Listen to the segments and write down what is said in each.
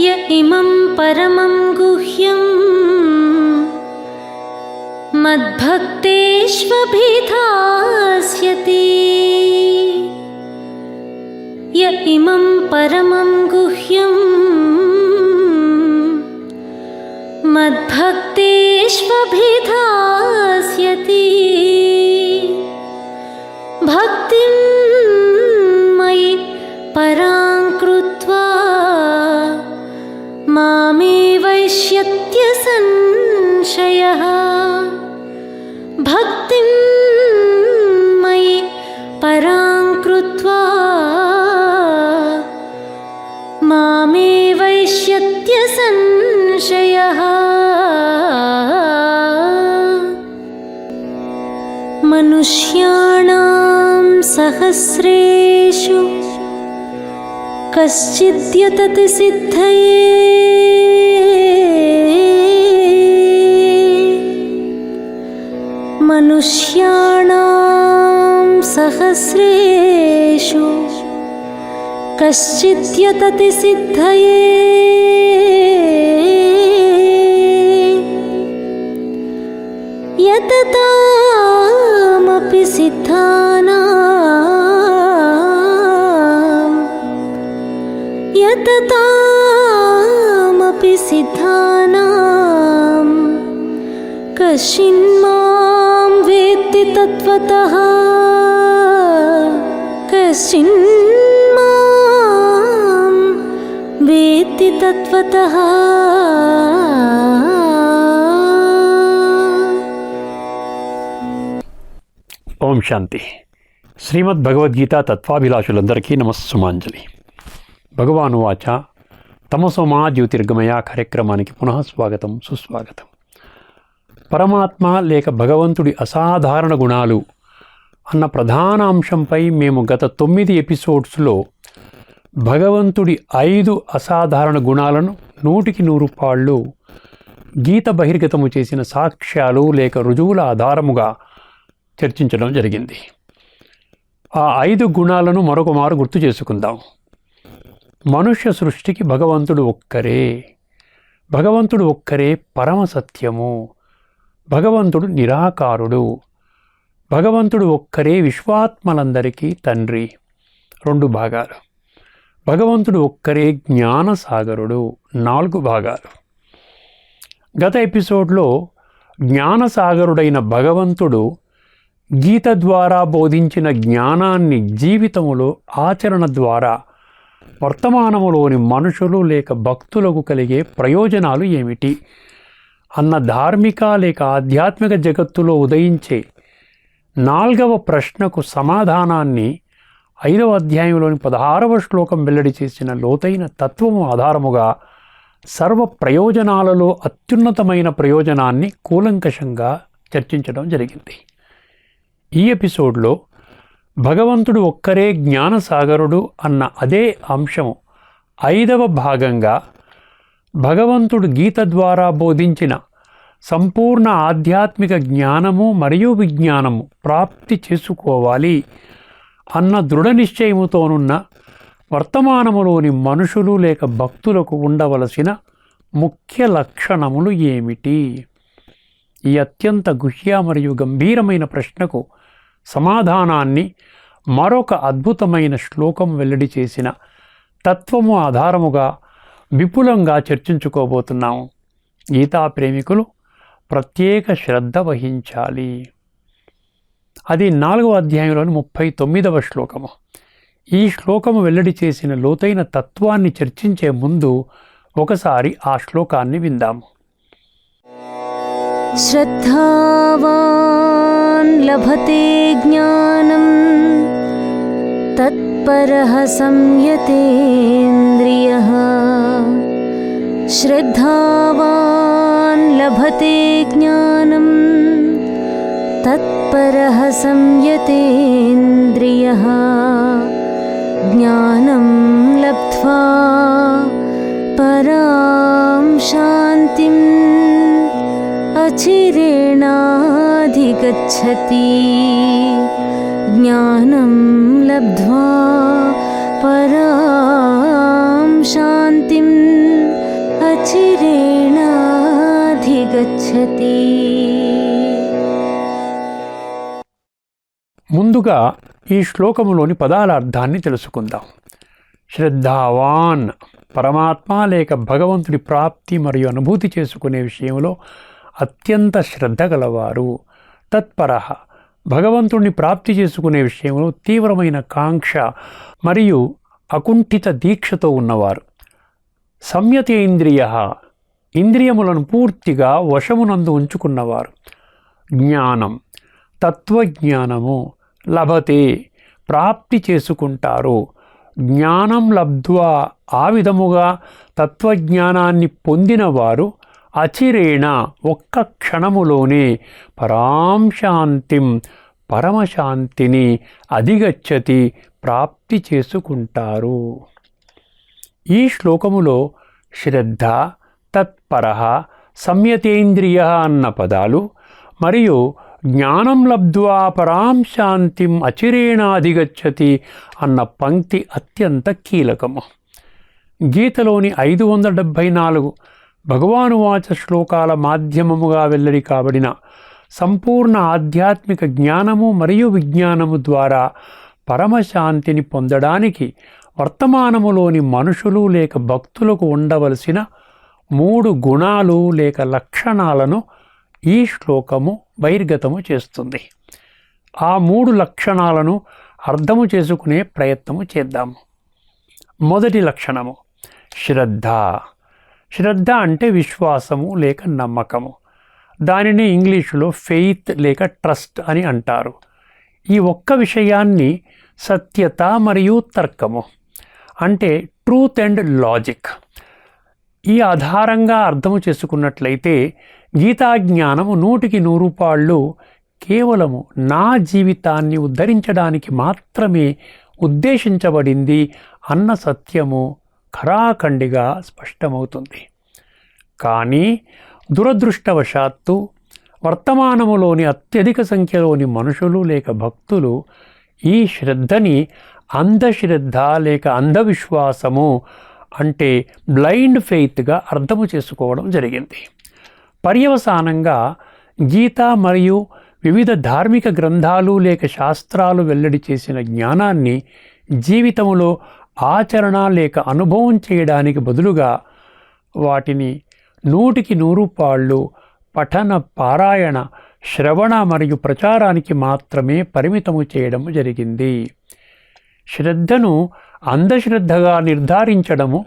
य इमं परमं गुह्यं मद्भक्तेष्वभिधास्यति। य इमं परमं गुह्यं मद्भक्तेष्वभिधास्यति। भक्तिं संशयः। मनुष्याणां सहस्रेषु कश्चिद्यतति सिद्धये। मनुष्याणां सहस्रेषु कश्चिद्यतति सिद्धये। यततामपि सिद्धानाम्। यततामपि सिद्धानां कश्चिन्मां वेत्ति तत्त्वतः। कश्चिन्मां వేత్తి తత్వత ఓం శాంతి. శ్రీమద్ భగవద్గీత తత్వాభిలాషులందరికీ నమస్సుమాంజలి. భగవాను వాచ. తమసోమా జ్యోతిర్గమయ కార్యక్రమానికి పునః స్వాగతం సుస్వాగతం. పరమాత్మ లేక భగవంతుడి అసాధారణ గుణాలు అన్న ప్రధాన అంశంపై మేము గత తొమ్మిది ఎపిసోడ్స్లో భగవంతుడి ఐదు అసాధారణ గుణాలను నూటికి నూరు పాళ్ళు గీత బహిర్గతము చేసిన సాక్ష్యాలు లేక రుజువుల ఆధారముగా చర్చించడం జరిగింది. ఆ ఐదు గుణాలను మరొక మారు గుర్తు చేసుకుందాం. మనుష్య సృష్టికి భగవంతుడు ఒక్కరే. భగవంతుడు ఒక్కరే పరమ సత్యము. భగవంతుడు నిరాకారుడు. భగవంతుడు ఒక్కరే విశ్వాత్మలందరికీ తండ్రి. రెండు భాగాలు. భగవంతుడు ఒక్కరే జ్ఞానసాగరుడు. నాలుగు భాగాలు. గత ఎపిసోడ్లో జ్ఞానసాగరుడైన భగవంతుడు గీత ద్వారా బోధించిన జ్ఞానాన్ని జీవితములో ఆచరణ ద్వారా వర్తమానములోని మనుషులు లేక భక్తులకు కలిగే ప్రయోజనాలు ఏమిటి? అన్న ధార్మిక లేక ఆధ్యాత్మిక జగత్తులో ఉదయించే నాల్గవ ప్రశ్నకు సమాధానాన్ని ఐదవ అధ్యాయంలోని పదహారవ శ్లోకం వెల్లడి చేసిన లోతైన తత్వము ఆధారముగా సర్వ ప్రయోజనాలలో అత్యున్నతమైన ప్రయోజనాన్ని కూలంకషంగా చర్చించడం జరిగింది. ఈ ఎపిసోడ్లో భగవంతుడు ఒక్కరే జ్ఞానసాగరుడు అన్న అదే అంశము ఐదవ భాగంగా భగవంతుడు గీత ద్వారా బోధించిన సంపూర్ణ ఆధ్యాత్మిక జ్ఞానము మరియు విజ్ఞానము ప్రాప్తి చేసుకోవాలి అన్న దృఢ నిశ్చయముతోనున్న వర్తమానములోని మనుషులు లేక భక్తులకు ఉండవలసిన ముఖ్య లక్షణములు ఏమిటి? ఈ అత్యంత గుహ్య మరియు గంభీరమైన ప్రశ్నకు సమాధానాన్ని మరొక అద్భుతమైన శ్లోకం వెల్లడి చేసిన తత్వము ఆధారముగా విపులంగా చర్చించుకోబోతున్నాము గీతా ప్రేమికులు ప్రత్యేక శ్రద్ధ వహించాలి. అది నాలుగవ అధ్యాయంలోని ముప్పై తొమ్మిదవ శ్లోకము. ఈ శ్లోకము వెల్లడి చేసిన లోతైన తత్వాన్ని చర్చించే ముందు ఒకసారి ఆ శ్లోకాన్ని విందాము. శ్రద్ధావాన్ లభతే జ్ఞానం తత్పరః సంయతేంద్రియ. శ్రద్ధావాన్ లభతే జ్ఞానం तत्परः संयतेन्द्रियः ज्ञानं लब्ध्वा परां शान्तिम् अचिरेणाधिगच्छति। ज्ञानं लब्ध्वा परां शान्तिम् अचिरेणाधिगच्छति। ముందుగా ఈ శ్లోకములోని పదాల అర్థాన్ని తెలుసుకుందాం. శ్రద్ధావాన్ పరమాత్మ లేక భగవంతుడి ప్రాప్తి మరియు అనుభూతి చేసుకునే విషయంలో అత్యంత శ్రద్ధ గలవారు. తత్పర భగవంతుణ్ణి ప్రాప్తి చేసుకునే విషయంలో తీవ్రమైన కాంక్ష మరియు అకుంఠిత దీక్షతో ఉన్నవారు. సంయతేంద్రియ ఇంద్రియములను పూర్తిగా వశమునందు ఉంచుకున్నవారు. జ్ఞానం తత్వజ్ఞానము లభతే ప్రాప్తి చేసుకుంటారు. జ్ఞానం లబ్ధ్వా ఆ విధముగా తత్వజ్ఞానాన్ని పొందినవారు అచిరేణ ఒక్క క్షణములోనే పరాంశాంతిం పరమశాంతిని అధిగచ్చతి ప్రాప్తి చేసుకుంటారు. ఈ శ్లోకములో శ్రద్ధ తత్పర సంయతేంద్రియ అన్న పదాలు మరియు జ్ఞానం లబ్ధ్వా పరాం శాంతిం అచిరేణాధిగచ్చతి అన్న పంక్తి అత్యంత కీలకము. గీతలోని ఐదు వందల డెబ్భై నాలుగు భగవానువాచ శ్లోకాల మాధ్యమముగా వెల్లడి కాబడిన సంపూర్ణ ఆధ్యాత్మిక జ్ఞానము మరియు విజ్ఞానము ద్వారా పరమశాంతిని పొందడానికి వర్తమానములోని మనుషులు లేక భక్తులకు ఉండవలసిన మూడు గుణాలు లేక లక్షణాలను ఈ శ్లోకము బహిర్గతము చేస్తుంది. ఆ మూడు లక్షణాలను అర్థము చేసుకునే ప్రయత్నము చేద్దాము. మొదటి లక్షణము శ్రద్ధ. శ్రద్ధ అంటే విశ్వాసము లేక నమ్మకము. దానిని ఇంగ్లీషులో ఫెయిత్ లేక ట్రస్ట్ అని అంటారు. ఈ ఒక్క విషయాన్ని సత్యత మరియు తర్కము అంటే ట్రూత్ అండ్ లాజిక్ ఈ ఆధారంగా అర్థము చేసుకున్నట్లయితే గీతాజ్ఞానము నూటికి నూరు పాళ్ళు కేవలము నా జీవితాన్ని ఉద్ధరించడానికి మాత్రమే ఉద్దేశించబడింది అన్న సత్యము ఖరాఖండిగా స్పష్టమవుతుంది. కానీ దురదృష్టవశాత్తు వర్తమానములోని అత్యధిక సంఖ్యలోని మనుషులు లేక భక్తులు ఈ శ్రద్ధని అంధశ్రద్ధ లేక అంధవిశ్వాసము అంటే బ్లైండ్ ఫెయిత్గా అర్థము చేసుకోవడం జరిగింది. పర్యవసానంగా గీత మరియు వివిధ ధార్మిక గ్రంథాలు లేక శాస్త్రాలు వెల్లడి చేసిన జ్ఞానాన్ని జీవితములో ఆచరణ లేక అనుభవం చేయడానికి బదులుగా వాటిని నూటికి నూరు పాళ్ళు పఠన పారాయణ శ్రవణ మరియు ప్రచారానికి మాత్రమే పరిమితము చేయడం జరిగింది. శ్రద్ధను అంధశ్రద్ధగా నిర్ధారించడము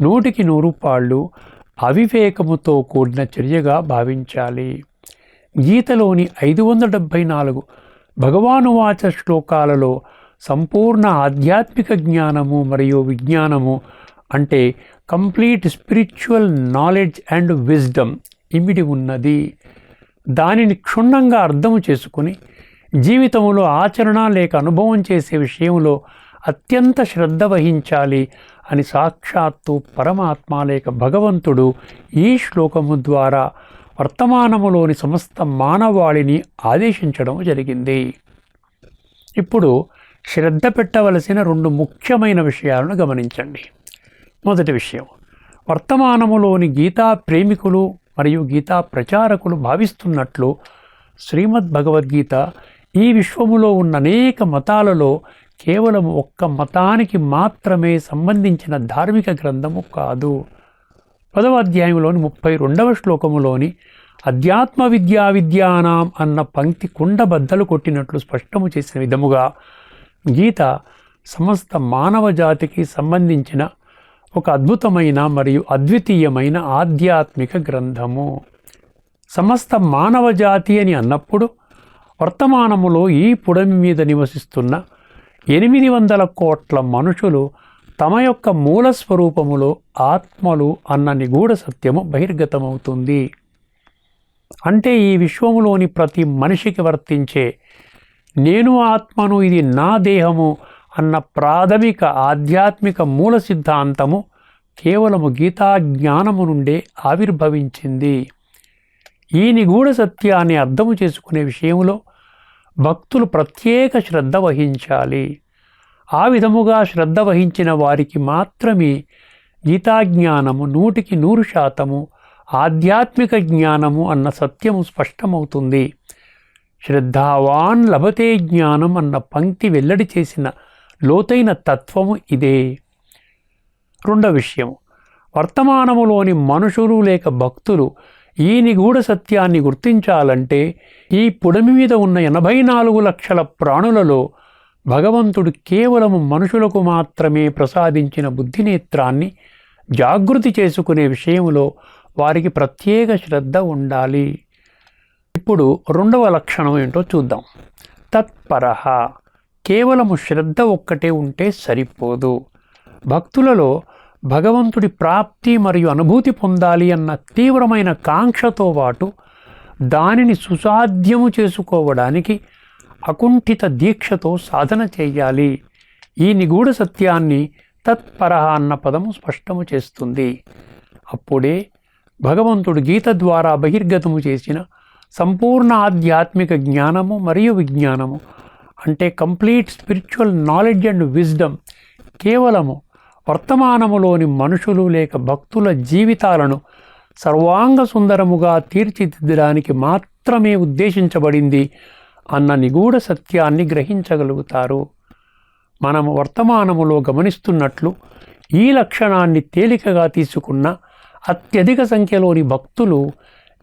నూటికి నూరు పాళ్ళు అవివేకముతో కూడిన చర్యగా భావించాలి. గీతలోని ఐదు వందల డెబ్భై నాలుగు భగవానువాచ శ్లోకాలలో సంపూర్ణ ఆధ్యాత్మిక జ్ఞానము మరియు విజ్ఞానము అంటే complete spiritual knowledge and wisdom ఇమిడి ఉన్నది. దానిని క్షుణ్ణంగా అర్థము చేసుకుని జీవితంలో ఆచరణ లేక అనుభవం చేసే విషయంలో అత్యంత శ్రద్ధ వహించాలి అని సాక్షాత్తు పరమాత్మ లేక భగవంతుడు ఈ శ్లోకము ద్వారా వర్తమానములోని సమస్త మానవాళిని ఆదేశించడం జరిగింది. ఇప్పుడు శ్రద్ధ పెట్టవలసిన రెండు ముఖ్యమైన విషయాలను గమనించండి. మొదటి విషయం వర్తమానములోని గీతా ప్రేమికులు మరియు గీతా ప్రచారకులు భావిస్తున్నట్లు శ్రీమద్ భగవద్గీత ఈ విశ్వములో ఉన్న అనేక మతాలలో కేవలం ఒక్క మతానికి మాత్రమే సంబంధించిన ధార్మిక గ్రంథము కాదు. పదవ అధ్యాయంలోని ముప్పై రెండవ శ్లోకములోని అధ్యాత్మ విద్యా విద్యానాం అన్న పంక్తి కుండ బద్దలు కొట్టినట్లు స్పష్టము చేసిన విధముగా గీత సమస్త మానవ జాతికి సంబంధించిన ఒక అద్భుతమైన మరియు అద్వితీయమైన ఆధ్యాత్మిక గ్రంథము. సమస్త మానవ జాతి అని అన్నప్పుడు వర్తమానములో ఈ పుడమి మీద నివసిస్తున్న ఎనిమిది వందల కోట్ల మనుషులు తమ యొక్క మూల స్వరూపములో ఆత్మలు అన్న నిగూఢ సత్యము బహిర్గతమవుతుంది. అంటే ఈ విశ్వములోని ప్రతి మనిషికి వర్తించే నేను ఆత్మను ఇది నా దేహము అన్న ప్రాథమిక ఆధ్యాత్మిక మూల సిద్ధాంతము కేవలము గీతా జ్ఞానము నుండే ఆవిర్భవించింది. ఈ నిగూఢ సత్యాన్ని అర్థము చేసుకునే విషయంలో భక్తులు ప్రత్యేక శ్రద్ధ వహించాలి. ఆ విధముగా శ్రద్ధ వహించిన వారికి మాత్రమే గీతాజ్ఞానము నూటికి నూరు శాతము ఆధ్యాత్మిక జ్ఞానము అన్న సత్యము స్పష్టమవుతుంది. శ్రద్ధావాన్ లభతే జ్ఞానం అన్న పంక్తి వెల్లడి చేసిన లోతైన తత్వము ఇదే. రెండవ విషయం వర్తమానములోని మనుషులు లేక భక్తులు ఈ నిగూఢ సత్యాన్ని గుర్తించాలంటే ఈ పుడమి మీద ఉన్న ఎనభై నాలుగు లక్షల ప్రాణులలో భగవంతుడు కేవలము మనుషులకు మాత్రమే ప్రసాదించిన బుద్ధినేత్రాన్ని జాగృతి చేసుకునే విషయంలో వారికి ప్రత్యేక శ్రద్ధ ఉండాలి. ఇప్పుడు రెండవ లక్షణం ఏంటో చూద్దాం. తత్పరహ కేవలము శ్రద్ధ ఒక్కటే ఉంటే సరిపోదు. భక్తులలో భగవంతుడి ప్రాప్తి మరియు అనుభూతి పొందాలి అన్న తీవ్రమైన కాంక్షతో పాటు దానిని సుసాధ్యము చేసుకోవడానికి అకుంఠిత దీక్షతో సాధన చేయాలి. ఈ నిగూఢ సత్యాన్ని తత్పరహ అన్న పదము స్పష్టము చేస్తుంది. అప్పుడే భగవంతుడు గీత ద్వారా బహిర్గతము చేసిన సంపూర్ణ ఆధ్యాత్మిక జ్ఞానము మరియు విజ్ఞానము అంటే complete spiritual knowledge and wisdom కేవలము వర్తమానములోని మనుషులు లేక భక్తుల జీవితాలను సర్వాంగ సుందరముగా తీర్చిదిద్దడానికి మాత్రమే ఉద్దేశించబడింది అన్న నిగూఢ సత్యాన్ని గ్రహించగలుగుతారు. మనము వర్తమానములో గమనిస్తున్నట్లు ఈ లక్షణాన్ని తేలికగా తీసుకున్న అత్యధిక సంఖ్యలోని భక్తులు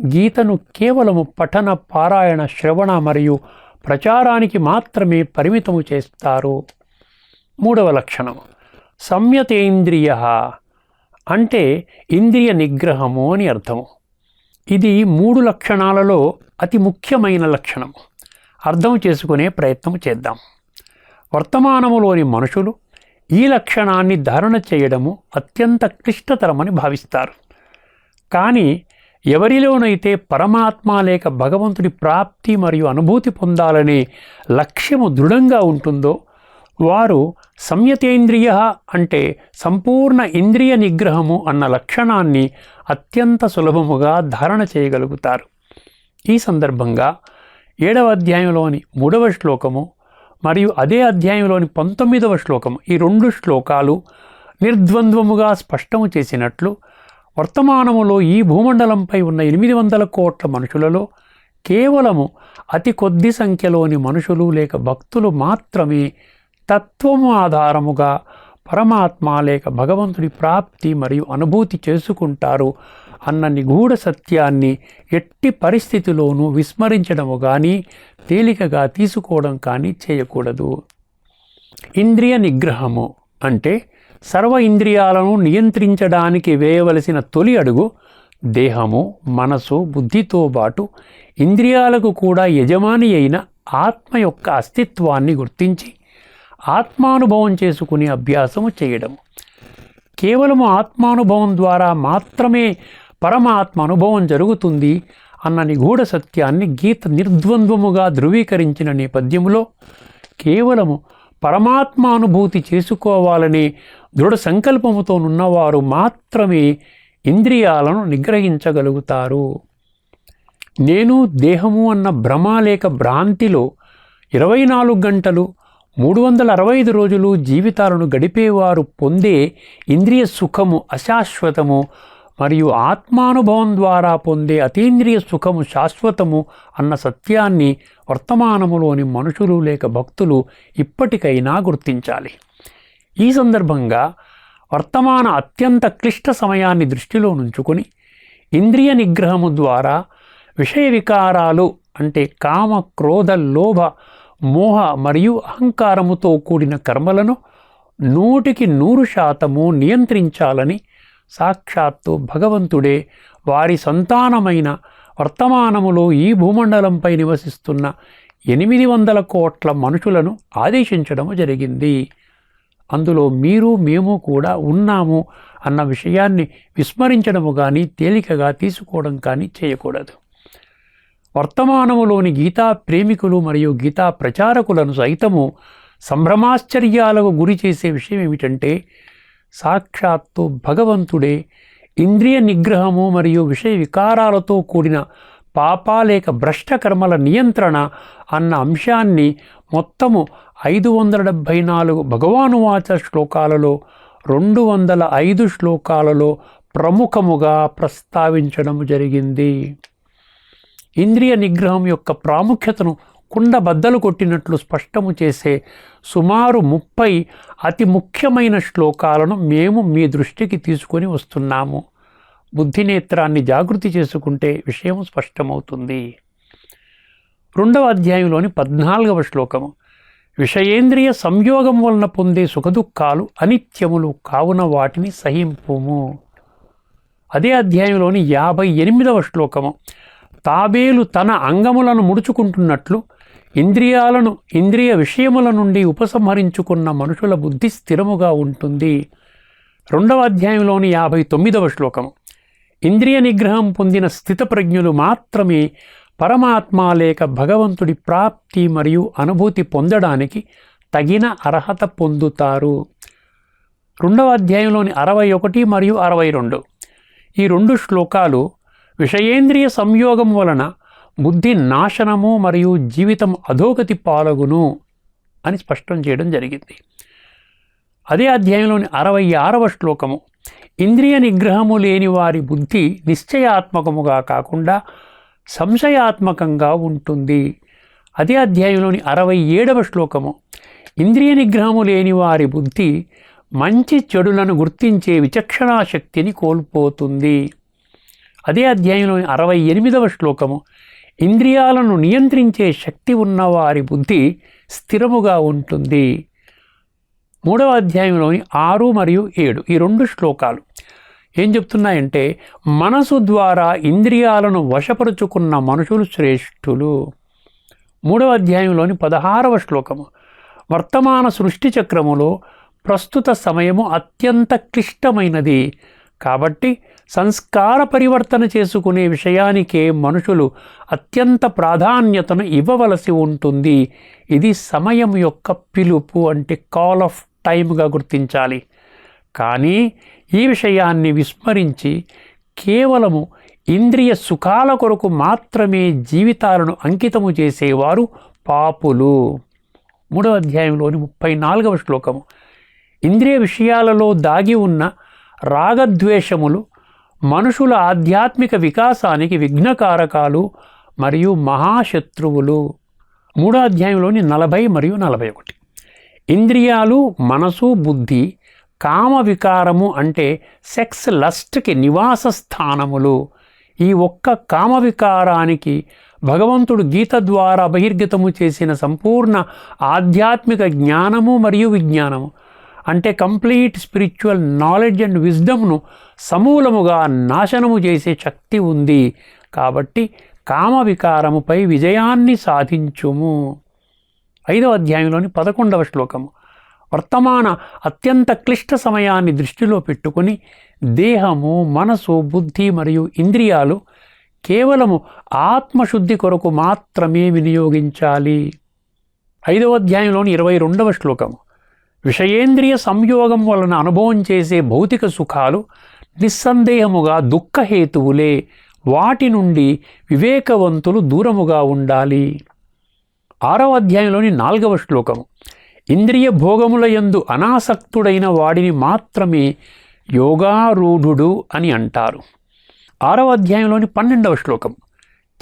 గీతను కేవలము పఠన పారాయణ శ్రవణ మరియు ప్రచారానికి మాత్రమే పరిమితము చేస్తారు. మూడవ లక్షణం సంయతేంద్రియ అంటే ఇంద్రియ నిగ్రహము అని అర్థము. ఇది మూడు లక్షణాలలో అతి ముఖ్యమైన లక్షణం. అర్థం చేసుకునే ప్రయత్నం చేద్దాం. వర్తమానములోని మనుషులు ఈ లక్షణాన్ని ధారణ చేయడము అత్యంత క్లిష్టతరమని భావిస్తారు. కానీ ఎవరిలోనైతే పరమాత్మ లేక భగవంతుడి ప్రాప్తి మరియు అనుభూతి పొందాలనే లక్ష్యము దృఢంగా ఉంటుందో వారు సంయతేంద్రియ అంటే సంపూర్ణ ఇంద్రియ నిగ్రహము అన్న లక్షణాన్ని అత్యంత సులభముగా ధారణ చేయగలుగుతారు. ఈ సందర్భంగా ఏడవ అధ్యాయంలోని మూడవ శ్లోకము మరియు అదే అధ్యాయంలోని పంతొమ్మిదవ శ్లోకము ఈ రెండు శ్లోకాలు నిర్ద్వంద్వముగా స్పష్టము చేసినట్లు వర్తమానములో ఈ భూమండలంపై ఉన్న ఎనిమిది వందల కోట్ల మనుషులలో కేవలము అతి కొద్ది సంఖ్యలోని మనుషులు లేక భక్తులు మాత్రమే తత్వము ఆధారముగా పరమాత్మ లేక భగవంతుడి ప్రాప్తి మరియు అనుభూతి చేసుకుంటారు అన్న నిగూఢ సత్యాన్ని ఎట్టి పరిస్థితిలోనూ విస్మరించడము కానీ తేలికగా తీసుకోవడం కానీ చేయకూడదు. ఇంద్రియ నిగ్రహము అంటే సర్వ ఇంద్రియాలను నియంత్రించడానికి వేయవలసిన తొలి అడుగు దేహము మనసు బుద్ధితో పాటు ఇంద్రియాలకు కూడా యజమాని అయిన ఆత్మ యొక్క అస్తిత్వాన్ని గుర్తించి ఆత్మానుభవం చేసుకునే అభ్యాసము చేయడం కేవలము ఆత్మానుభవం ద్వారా మాత్రమే పరమాత్మ అనుభవం జరుగుతుంది అన్న నిగూఢ సత్యాన్ని గీత నిర్ద్వంద్వముగా ధృవీకరించిన నేపథ్యంలో కేవలము పరమాత్మానుభూతి చేసుకోవాలనే దృఢ సంకల్పముతో ఉన్నవారు మాత్రమే ఇంద్రియాలను నిగ్రహించగలుగుతారు. నేను దేహము అన్న భ్రమ లేక భ్రాంతిలో ఇరవై నాలుగు గంటలు మూడు వందల అరవై ఐదు రోజులు జీవితాలను గడిపేవారు పొందే ఇంద్రియ సుఖము అశాశ్వతము మరియు ఆత్మానుభవం ద్వారా పొందే అతీంద్రియ సుఖము శాశ్వతము అన్న సత్యాన్ని వర్తమానములోని మనుషులు లేక భక్తులు ఇప్పటికైనా గుర్తించాలి. ఈ సందర్భంగా వర్తమాన అత్యంత క్లిష్ట సమయాన్ని దృష్టిలో నుంచుకొని ఇంద్రియ నిగ్రహము ద్వారా విషయ వికారాలు అంటే కామ క్రోధ లోభ మోహ మరియు అహంకారముతో కూడిన కర్మలను నూటికి నూరు శాతము నియంత్రించాలని సాక్షాత్తు భగవంతుడే వారి సంతానమైన వర్తమానములో ఈ భూమండలంపై నివసిస్తున్న ఎనిమిది వందల కోట్ల మనుషులను ఆదేశించడము జరిగింది. అందులో మీరు మేము కూడా ఉన్నాము అన్న విషయాన్ని విస్మరించడము కానీ తేలికగా తీసుకోవడం కానీ చేయకూడదు. వర్తమానములోని గీతా ప్రేమికులు మరియు గీతా ప్రచారకులను సైతము సంభ్రమాశ్చర్యాలకు గురి చేసే విషయం ఏమిటంటే సాక్షాత్తు భగవంతుడే ఇంద్రియ నిగ్రహము మరియు విషయ వికారాలతో కూడిన పాపాలేక భ్రష్ట కర్మల నియంత్రణ అన్న అంశాన్ని మొత్తము ఐదు వందల డెబ్భై నాలుగు భగవానువాచ శ్లోకాలలో రెండు వందల ఐదు శ్లోకాలలో ప్రముఖముగా ప్రస్తావించడం జరిగింది. ఇంద్రియ నిగ్రహం యొక్క ప్రాముఖ్యతను కుండ బద్దలు కొట్టినట్లు స్పష్టము చేసే సుమారు ముప్పై అతి ముఖ్యమైన శ్లోకాలను మేము మీ దృష్టికి తీసుకొని వస్తున్నాము. బుద్ధినేత్రాన్ని జాగృతి చేసుకుంటే విషయం స్పష్టమవుతుంది. రెండవ అధ్యాయంలోని పద్నాలుగవ శ్లోకము. విషయేంద్రియ సంయోగం వలన పొందే సుఖదుఖాలు అనిత్యములు కావున వాటిని సహింపుము. అదే అధ్యాయంలోని యాభై ఎనిమిదవ శ్లోకము. తాబేలు తన అంగములను ముడుచుకుంటున్నట్లు ఇంద్రియాలను ఇంద్రియ విషయముల నుండి ఉపసంహరించుకున్న మనుషుల బుద్ధి స్థిరముగా ఉంటుంది. రెండవ అధ్యాయంలోని యాభై తొమ్మిదవ శ్లోకము ఇంద్రియ నిగ్రహం పొందిన స్థితప్రజ్ఞులు మాత్రమే పరమాత్మ లేక భగవంతుడి ప్రాప్తి మరియు అనుభూతి పొందడానికి తగిన అర్హత పొందుతారు. రెండవ అధ్యాయంలోని అరవై ఒకటి మరియు అరవై రెండు. ఈ రెండు శ్లోకాలు విషయేంద్రియ సంయోగం వలన బుద్ధి నాశనము మరియు జీవితం అధోగతి పాలగును అని స్పష్టం చేయడం జరిగింది. అదే అధ్యాయంలోని అరవై ఆరవ శ్లోకము. ఇంద్రియ నిగ్రహము లేని వారి బుద్ధి నిశ్చయాత్మకముగా కాకుండా సంశయాత్మకంగా ఉంటుంది. అదే అధ్యాయంలోని అరవై ఏడవ శ్లోకము. ఇంద్రియ నిగ్రహము లేని వారి బుద్ధి మంచి చెడులను గుర్తించే విచక్షణా శక్తిని కోల్పోతుంది. అదే అధ్యాయంలోని అరవై ఎనిమిదవ శ్లోకము. ఇంద్రియాలను నియంత్రించే శక్తి ఉన్నవారి బుద్ధి స్థిరముగా ఉంటుంది. మూడవ అధ్యాయంలోని ఆరు మరియు ఏడు ఈ రెండు శ్లోకాలు. ఏం చెప్తున్నాయంటే మనసు ద్వారా ఇంద్రియాలను వశపరుచుకున్న మనుషులు శ్రేష్ఠులు. మూడవ అధ్యాయంలోని పదహారవ శ్లోకము. వర్తమాన సృష్టి చక్రములో ప్రస్తుత సమయము అత్యంత క్లిష్టమైనది. కాబట్టి సంస్కార పరివర్తన చేసుకునే విషయానికే మనుషులు అత్యంత ప్రాధాన్యతను ఇవ్వవలసి ఉంటుంది. ఇది సమయం యొక్క పిలుపు అంటే కాల్ ఆఫ్ టైమ్గా గుర్తించాలి. కానీ ఈ విషయాన్ని విస్మరించి కేవలము ఇంద్రియ సుఖాల కొరకు మాత్రమే జీవితాలను అంకితము చేసేవారు పాపులు. మూడవ అధ్యాయంలోని ముప్పై నాలుగవ శ్లోకము. ఇంద్రియ విషయాలలో దాగి ఉన్న రాగద్వేషములు మనుషుల ఆధ్యాత్మిక వికాసానికి విఘ్నకారకాలు మరియు మహాశత్రువులు. మూడో అధ్యాయంలోని నలభై మరియు నలభై ఒకటి. ఇంద్రియాలు మనసు బుద్ధి కామ వికారము అంటే సెక్స్ లస్ట్కి నివాస స్థానములు. ఈ ఒక్క కామ వికారానికి భగవంతుడు గీత ద్వారా బహిర్గతము చేసిన సంపూర్ణ ఆధ్యాత్మిక జ్ఞానము మరియు విజ్ఞానము. అంటే కంప్లీట్ స్పిరిచువల్ నాలెడ్జ్ అండ్ విజ్డమ్ను సమూలముగా నాశనము చేసే శక్తి ఉంది. కాబట్టి కామ వికారముపై విజయాన్ని సాధించుము. ఐదవ అధ్యాయంలోని పదకొండవ శ్లోకము. వర్తమాన అత్యంత క్లిష్ట సమయాన్ని దృష్టిలో పెట్టుకుని దేహము మనసు బుద్ధి మరియు ఇంద్రియాలు కేవలము ఆత్మశుద్ధి కొరకు మాత్రమే వినియోగించాలి. ఐదవ అధ్యాయంలోని ఇరవై రెండవ శ్లోకము. విషయేంద్రియ సంయోగం వలన అనుభవం చేసే భౌతిక సుఖాలు నిస్సందేహముగా దుఃఖహేతువులే. వాటి నుండి వివేకవంతులు దూరముగా ఉండాలి. ఆరవ అధ్యాయంలోని నాలుగవ శ్లోకము. ఇంద్రియ భోగముల యందు అనాసక్తుడైన వాడిని మాత్రమే యోగారూఢుడు అని అంటారు. ఆరవ అధ్యాయంలోని పన్నెండవ శ్లోకం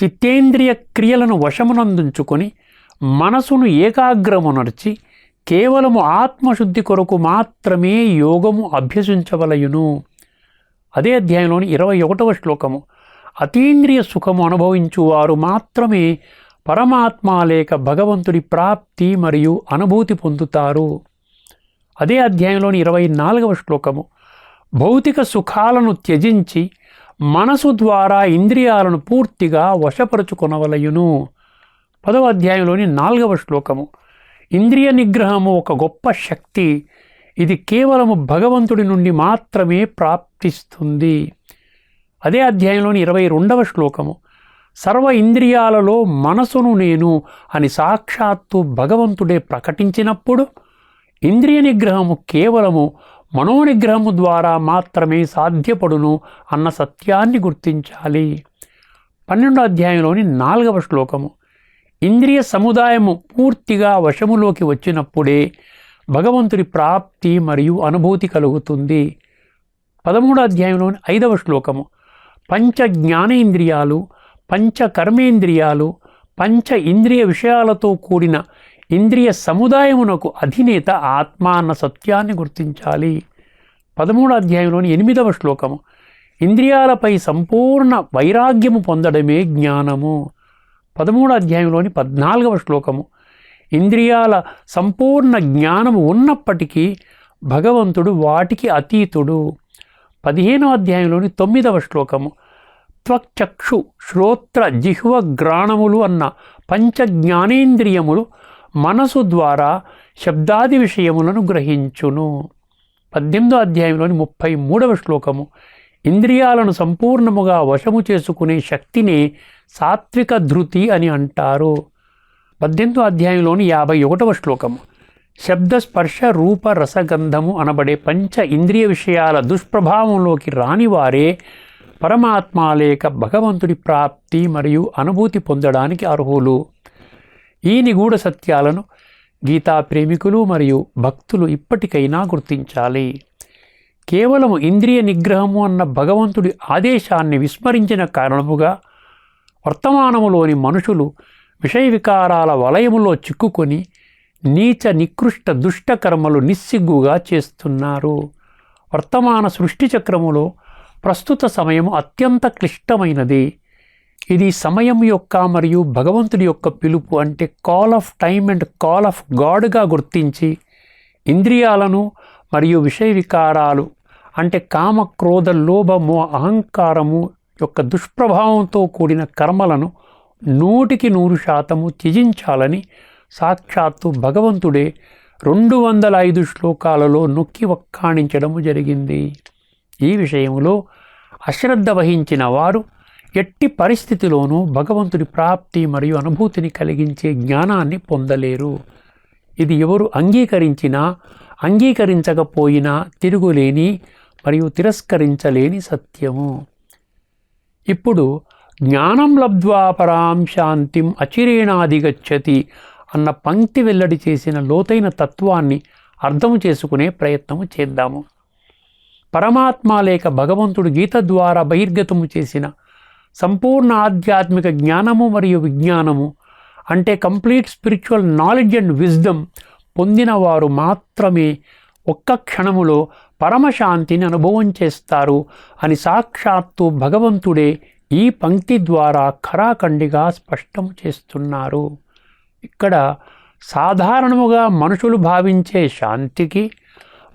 చిత్తేంద్రియ క్రియలను వశమునందుంచుకొని మనసును ఏకాగ్రమునర్చి కేవలము ఆత్మశుద్ధి కొరకు మాత్రమే యోగము అభ్యసించవలయును. అదే అధ్యాయంలోని ఇరవై ఒకటవ శ్లోకము. అతీంద్రియ సుఖము అనుభవించువారు మాత్రమే పరమాత్మ లేక భగవంతుడి ప్రాప్తి మరియు అనుభూతి పొందుతారు. అదే అధ్యాయంలోని ఇరవై నాలుగవ శ్లోకము. భౌతిక సుఖాలను త్యజించి మనసు ద్వారా ఇంద్రియాలను పూర్తిగా వశపరుచుకొనవలయును. పదవ అధ్యాయంలోని నాలుగవ శ్లోకము. ఇంద్రియ నిగ్రహము ఒక గొప్ప శక్తి. ఇది కేవలము భగవంతుడి నుండి మాత్రమే ప్రాప్తిస్తుంది. అదే అధ్యాయంలోని ఇరవై రెండవ శ్లోకము. సర్వ ఇంద్రియాలలో మనసును నేను అని సాక్షాత్తు భగవంతుడే ప్రకటించినప్పుడు ఇంద్రియ నిగ్రహము కేవలము మనోనిగ్రహము ద్వారా మాత్రమే సాధ్యపడును అన్న సత్యాన్ని గుర్తించాలి. పన్నెండో అధ్యాయంలోని నాలుగవ శ్లోకము. ఇంద్రియ సముదాయము పూర్తిగా వశములోకి వచ్చినప్పుడే భగవంతుడి ప్రాప్తి మరియు అనుభూతి కలుగుతుంది. పదమూడో అధ్యాయంలోని ఐదవ శ్లోకము. పంచ జ్ఞానేంద్రియాలు పంచ కర్మేంద్రియాలు పంచ ఇంద్రియ విషయాలతో కూడిన ఇంద్రియ సముదాయమునకు అధినేత ఆత్మ అన్న సత్యాన్ని గుర్తించాలి. పదమూడు అధ్యాయంలోని ఎనిమిదవ శ్లోకము. ఇంద్రియాలపై సంపూర్ణ వైరాగ్యము పొందడమే జ్ఞానము. పదమూడు అధ్యాయంలోని పద్నాలుగవ శ్లోకము. ఇంద్రియాల సంపూర్ణ జ్ఞానము ఉన్నప్పటికీ భగవంతుడు వాటికి అతీతుడు. పదిహేనవ అధ్యాయంలోని తొమ్మిదవ శ్లోకము. త్వక్చక్షు శ్రోత్ర జిహ్వ గ్రాణములు అన్న పంచ జ్ఞానేంద్రియములు మనసు ద్వారా శబ్దాది విషయములను గ్రహించును. పద్దెనిమిదో అధ్యాయంలోని ముప్పై మూడవ శ్లోకము. ఇంద్రియాలను సంపూర్ణముగా వశము చేసుకునే శక్తినే సాత్విక ధృతి అని అంటారు. పద్దెనిమిదో అధ్యాయంలోని యాభై ఒకటవ శ్లోకము. శబ్ద స్పర్శ రూప రసగంధము అనబడే పంచ ఇంద్రియ విషయాల దుష్ప్రభావంలోకి రానివారే పరమాత్మ లేక భగవంతుడి ప్రాప్తి మరియు అనుభూతి పొందడానికి అర్హులు. ఈ నిగూఢ సత్యాలను గీతా ప్రేమికులు మరియు భక్తులు ఇప్పటికైనా గుర్తించాలి. కేవలం ఇంద్రియ నిగ్రహము అన్న భగవంతుడి ఆదేశాన్ని విస్మరించిన కారణముగా వర్తమానములోని మనుషులు విషయ వికారాల వలయములో చిక్కుకొని నీచ నికృష్ట దుష్టకర్మలు నిస్సిగ్గుగా చేస్తున్నారు. వర్తమాన సృష్టి చక్రములో ప్రస్తుత సమయం అత్యంత క్లిష్టమైనది. ఇది సమయం యొక్క మరియు భగవంతుడి యొక్క పిలుపు అంటే call of time and call of గాడ్గా గుర్తించి ఇంద్రియాలను మరియు విషయ వికారాలు అంటే కామ క్రోధ లోభము అహంకారము యొక్క దుష్ప్రభావంతో కూడిన కర్మలను నూటికి నూరు శాతము త్యజించాలని సాక్షాత్తు భగవంతుడే రెండు వందల ఐదు శ్లోకాలలో నొక్కి వక్కాణించడము జరిగింది. ఈ విషయంలో అశ్రద్ధ వహించిన వారు ఎట్టి పరిస్థితిలోనూ భగవంతుడి ప్రాప్తి మరియు అనుభూతిని కలిగించే జ్ఞానాన్ని పొందలేరు. ఇది ఎవరు అంగీకరించినా అంగీకరించకపోయినా తిరుగులేని మరియు తిరస్కరించలేని సత్యము. ఇప్పుడు జ్ఞానం లబ్ధ్వా పరాం శాంతిం అచిరేణాధిగచ్చతి అన్న పంక్తి వెల్లడి చేసిన లోతైన తత్వాన్ని అర్థం చేసుకునే ప్రయత్నము చేద్దాము. పరమాత్మ లేక భగవంతుడు గీత ద్వారా బహిర్గతము చేసిన సంపూర్ణ ఆధ్యాత్మిక జ్ఞానము మరియు విజ్ఞానము అంటే complete spiritual knowledge and wisdom పొందిన వారు మాత్రమే ఒక్క క్షణములో పరమశాంతిని అనుభవం చేస్తారు అని సాక్షాత్తు భగవంతుడే ఈ పంక్తి ద్వారా ఖరాఖండిగా స్పష్టం చేస్తున్నారు. ఇక్కడ సాధారణముగా మనుషులు భావించే శాంతికి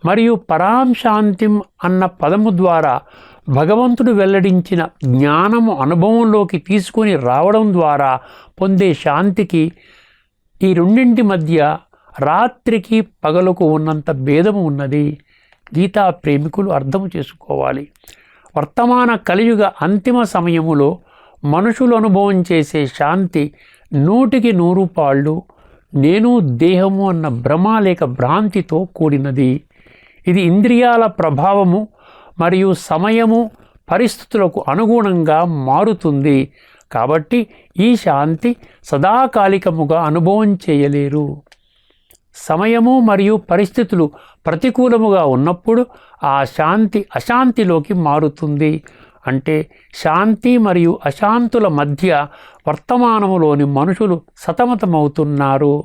మరియు పరాం శాంతిం అన్న పదము ద్వారా భగవంతుడు వెల్లడించిన జ్ఞానము అనుభవంలోకి తీసుకొని రావడం ద్వారా పొందే శాంతికి ఈ రెండింటి మధ్య రాత్రికి పగలకు ఉన్నంత భేదము ఉన్నది. గీతా ప్రేమికులు అర్థం చేసుకోవాలి. వర్తమాన కలియుగ అంతిమ సమయములో మనుషులు అనుభవం చేసే శాంతి నూటికి నూరు పాళ్ళు నేను దేహము అన్న భ్రమ లేక భ్రాంతితో కూడినది. ఇది ఇంద్రియాల ప్రభావము మరియు సమయము పరిస్థితులకు అనుగుణంగా మారుతుంది. కాబట్టి ఈ శాంతి సదాకాలికముగా అనుభవం చేయలేరు. సమయము మరియు పరిస్థితులు ప్రతికూలముగా ఉన్నప్పుడు ఆ శాంతి అశాంతిలోకి మారుతుంది. అంటే శాంతి మరియు అశాంతుల మధ్య వర్తమానములోని మనుషులు సతమతమవుతున్నారు.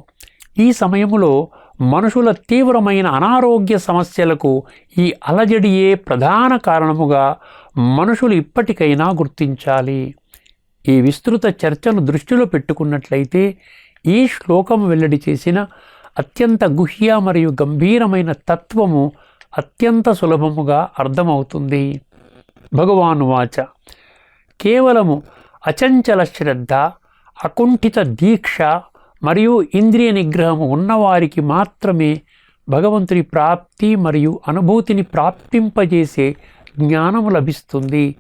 ఈ సమయములో మనుషుల తీవ్రమైన అనారోగ్య సమస్యలకు ఈ అలజడియే ప్రధాన కారణముగా మనుషులు ఇప్పటికైనా గుర్తించాలి. ఈ విస్తృత చర్చను దృష్టిలో పెట్టుకున్నట్లయితే ఈ శ్లోకం వెల్లడి చేసిన అత్యంత గుహ్య మరియు గంభీరమైన తత్వము అత్యంత సులభముగా అర్థమవుతుంది. భగవాను వాచ. కేవలము అచంచల శ్రద్ధ అకుంఠిత దీక్ష మరియు ఇంద్రియ నిగ్రహము ఉన్నవారికి మాత్రమే భగవంతుని ప్రాప్తి మరియు అనుభూతిని ప్రాప్తింపజేసే జ్ఞానము లభిస్తుంది.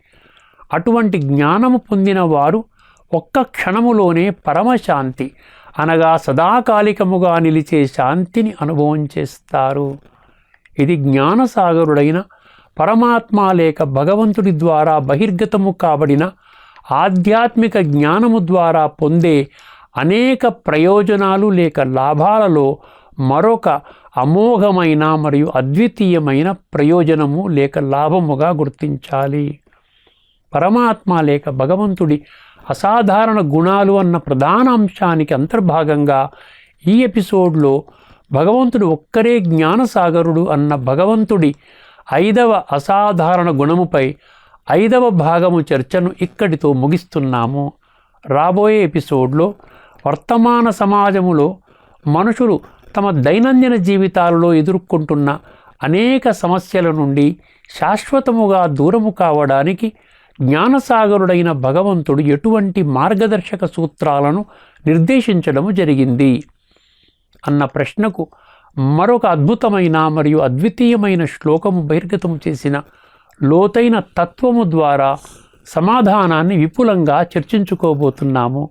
అటువంటి జ్ఞానము పొందిన వారు ఒక్క క్షణములోనే పరమశాంతి అనగా సదాకాలికముగా నిలిచే శాంతిని అనుభవం చేస్తారు. ఇది జ్ఞానసాగరుడైన పరమాత్మ లేక భగవంతుడి ద్వారా బహిర్గతము కాబడిన ఆధ్యాత్మిక జ్ఞానము ద్వారా పొందే అనేక ప్రయోజనాలు లేక లాభాలలో మరొక అమోఘమైన మరియు అద్వితీయమైన ప్రయోజనము లేక లాభముగా గుర్తించాలి. పరమాత్మ లేక భగవంతుడి అసాధారణ గుణాలు అన్న ప్రధాన అంశానికి అంతర్భాగంగా ఈ ఎపిసోడ్లో భగవంతుడు ఒక్కరే జ్ఞానసాగరుడు అన్న భగవంతుడి ఐదవ అసాధారణ గుణముపై ఐదవ భాగము చర్చను ఇక్కడితో ముగిస్తున్నాము. రాబోయే ఎపిసోడ్లో వర్తమాన సమాజములో మనుషులు తమ దైనందిన జీవితాలలో ఎదుర్కొంటున్న అనేక సమస్యల నుండి శాశ్వతముగా దూరము కావడానికి జ్ఞానసాగరుడైన భగవంతుడు ఎటువంటి మార్గదర్శక సూత్రాలను నిర్దేశించడము జరిగింది? అన్న ప్రశ్నకు మరొక అద్భుతమైన మరియు అద్వితీయమైన శ్లోకము బహిర్గతము చేసిన లోతైన తత్వము ద్వారా సమాధానాన్ని విపులంగా చర్చించుకోబోతున్నాము.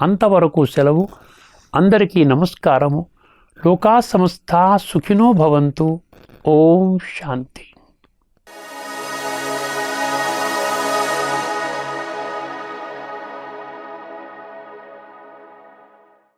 అంతవరకు సెలవు. అందరికీ నమస్కారము. లోకా సంస్థ సుఖినో భవంతు. ఓం శాంతి.